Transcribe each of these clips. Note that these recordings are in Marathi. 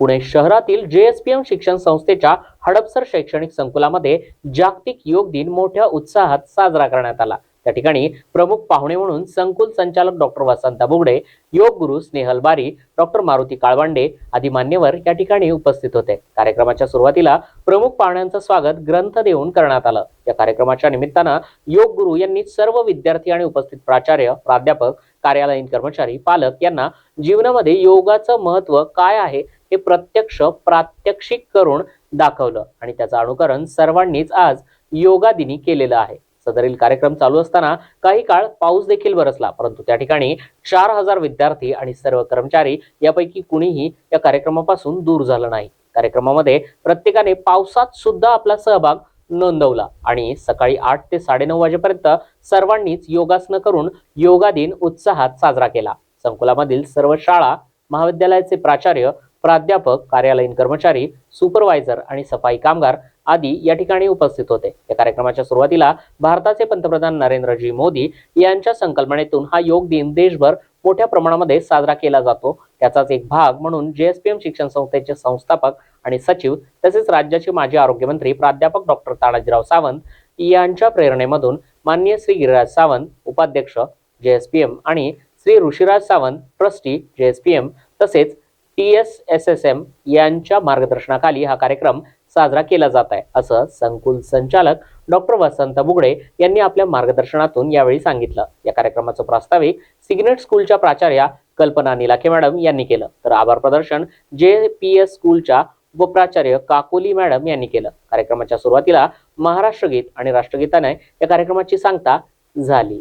पुणे शहरातील जेएसपीएम शिक्षण संस्थेच्या हडपसर शैक्षणिक संकुलामध्ये जागतिक योग दिन मोठ्या उत्साहात साजरा करण्यात आला. त्या ठिकाणी प्रमुख पाहुणे म्हणून संकुल संचालक डॉक्टर वसंत बुगडे योग गुरु स्नेहल बारी डॉक्टर मारुती काळवांडे आदी मान्यवर या ठिकाणी उपस्थित होते. कार्यक्रमाच्या सुरुवातीला प्रमुख पाहुण्यांचं स्वागत ग्रंथ देऊन करण्यात आलं. या कार्यक्रमाच्या निमित्तानं योग गुरु यांनी सर्व विद्यार्थी आणि उपस्थित प्राचार्य प्राध्यापक कार्यालयीन कर्मचारी पालक यांना जीवनामध्ये योगाचं महत्त्व काय आहे हे प्रत्यक्ष प्रात्यक्षिक करून दाखवलं. आणि त्याचं अनुकरण सर्वांनीच आज योगा दिनी केलेलं आहे. सदरील कार्यक्रम चालू असताना काही काळ पाऊस देखील बरसला परंतु त्या ठिकाणी चार हजार विद्यार्थी आणि सर्व कर्मचारी यापैकी कुणीही या कार्यक्रमापासून दूर झालं नाही. कार्यक्रमामध्ये प्रत्येकाने पावसात सुद्धा आपला सहभाग नोंदवला आणि सकाळी आठ ते साडेनऊ वाजेपर्यंत सर्वांनीच योगासनं करून योगा दिन उत्साहात साजरा केला. संकुलामधील सर्व शाळा महाविद्यालयाचे प्राचार्य प्राध्यापक कार्यालयीन कर्मचारी सुपरवायझर आणि सफाई कामगार आदी या ठिकाणी उपस्थित होते. या कार्यक्रमाच्या सुरुवातीला भारताचे पंतप्रधान नरेंद्रजी मोदी यांच्या संकल्पनेतून हा योग दिन देशभर मोठ्या प्रमाणामध्ये साजरा केला जातो. त्याचाच एक भाग म्हणून जेएसपीएम शिक्षण संस्थेचे संस्थापक आणि सचिव तसेच राज्याचे माजी आरोग्यमंत्री प्राध्यापक डॉक्टर तानाजीराव सावंत यांच्या प्रेरणेमधून माननीय श्री गिरिराज सावंत उपाध्यक्ष जेएसपीएम आणि श्री ऋषिराज सावंत ट्रस्टी जेएसपीएम तसेच T S S S M यांच्या मार्गदर्शनाखाली हा कार्यक्रम साजरा केला जात आहे असं संकुल संचालक डॉक्टर वसंत बुगडे यांनी आपल्या मार्गदर्शनातून यावेळी सांगितलं. या कार्यक्रमाचं प्रास्ताविक सिग्नेट स्कूलच्या प्राचार्या कल्पना निलाखे मॅडम यांनी केलं. तर आभार प्रदर्शन जे पी एस स्कूलच्या उपप्राचार्य काकोली मॅडम यांनी केलं. कार्यक्रमाच्या सुरुवातीला महाराष्ट्र गीत आणि राष्ट्रगीताने या कार्यक्रमाची सांगता झाली.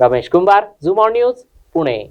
रमेश कुंभार झुमॉन न्यूज पुणे.